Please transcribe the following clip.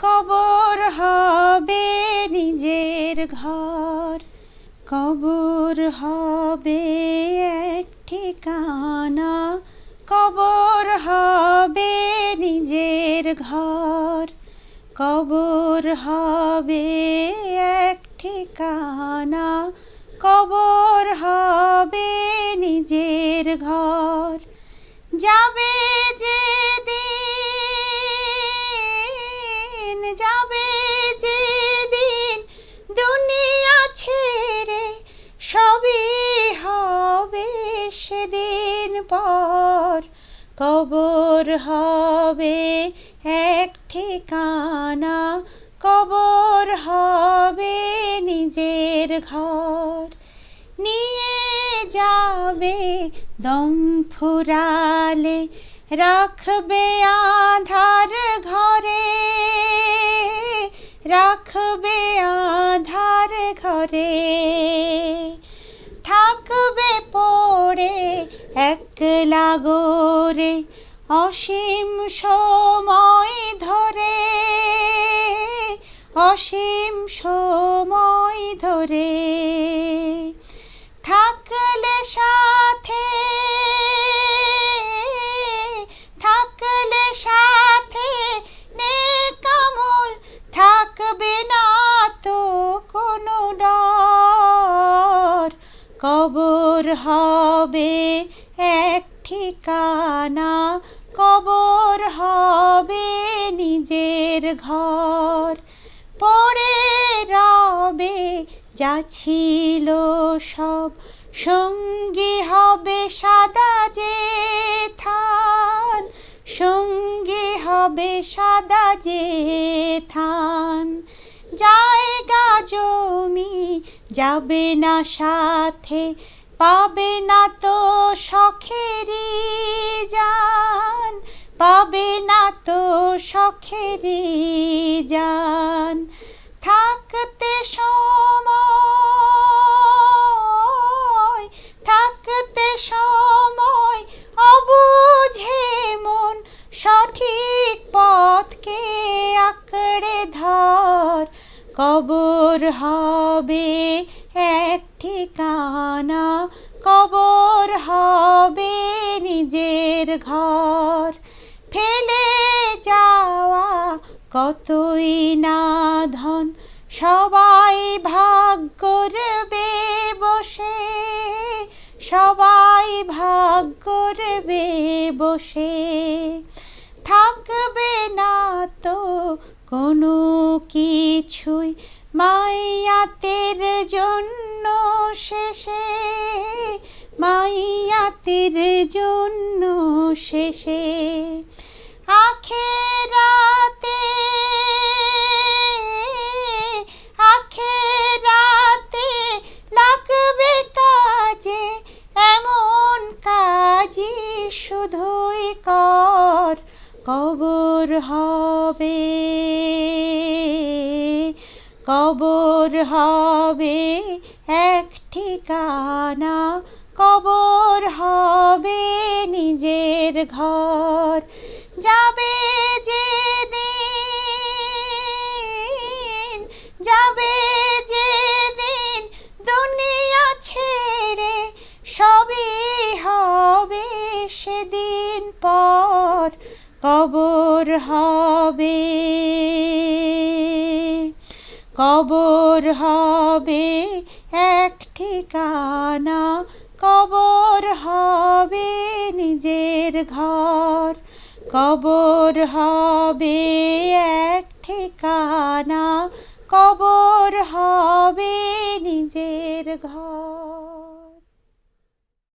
কবর হবে নিজের ঘর। কবর হবে এক ঠিকানা। কবর হবে নিজের ঘর। কবর হবে এক ঠিকানা। কবর হবে নিজের ঘর। যাবে যে কবর হবে এক ঠিকানা, কবর হবে নিজের ঘর। নিয়ে যাবে দম ফুরালে, রাখবে আধার ঘরে, রাখবে আধার ঘরে। থাকবে পড়ে একলা গোরে অসীম সময় ধরে, অসীম সময় ধরে। থাকলে সাথে থাকলে সাথে নেকামল থাকবে না তো কোনো ডর। কবর হবে এক ঠিকানা কবর হবে নিজের ঘর। পড়ে রবে, যা ছিল সব। সঙ্গী হবে সাদা যে থান। সঙ্গী হবে সাদা যে থান। জায়গা জমি যাবে না সাথে পাবে না তো শখেরি জান, পাবে না তো শখেরি জান। থাকতে সময় থাকতে সময় অবুঝে মন, সঠিক পথকে আঁকড়ে ধর, কবর হবে এক ঠিকানা, কবর হবে নিজের ঘর। ফেলে যাওয়া কতই না ধন, সবাই ভাগ করবে বসে। সবাই ভাগ করবে বসে। থাকবে না তো কোনো কিছুই মাইয়াতের জন্য শেষে মাইয়াতের জন্য শেষে। আখেরাতে আখেরাতে লাগবে কাজে, এমন কাজই শুধুই কর, কবর হবে। কবর হবে এক ঠিকানা, কবর হবে নিজের ঘর। যাবে যে দিন যাবে যে দিন দুনিয়া ছেড়ে সবই হবে সেদিন পর। কবর হবে কবর হবে এক ঠিকানা, কবর হবে নিজের ঘর, কবর হবে এক ঠিকানা, কবর হবে নিজের ঘর।